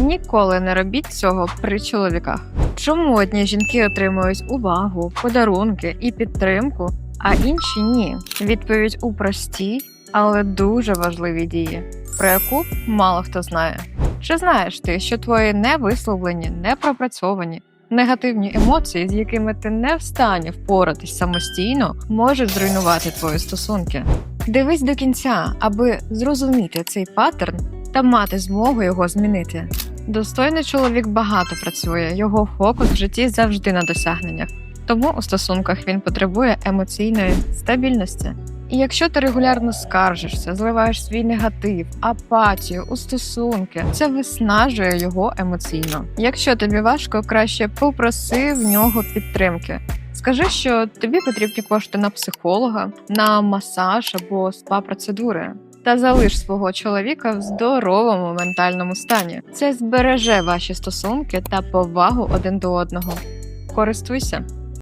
Ніколи не робіть цього при чоловіках. Чому одні жінки отримують увагу, подарунки і підтримку, а інші ні? Відповідь у простій, але дуже важливій дії, про яку мало хто знає. Чи знаєш ти, що твої невисловлені, непропрацьовані, негативні емоції, з якими ти не в стані впоратись самостійно, можуть зруйнувати твої стосунки? Дивись до кінця, аби зрозуміти цей паттерн та мати змогу його змінити. Достойний чоловік багато працює, його фокус в житті завжди на досягненнях. Тому у стосунках він потребує емоційної стабільності. І якщо ти регулярно скаржишся, зливаєш свій негатив, апатію у стосунки, це виснажує його емоційно. Якщо тобі важко, краще попроси в нього підтримки. Скажи, що тобі потрібні кошти на психолога, на масаж або спа-процедури. Та залиш свого чоловіка в здоровому ментальному стані. Це збереже ваші стосунки та повагу один до одного. Користуйся.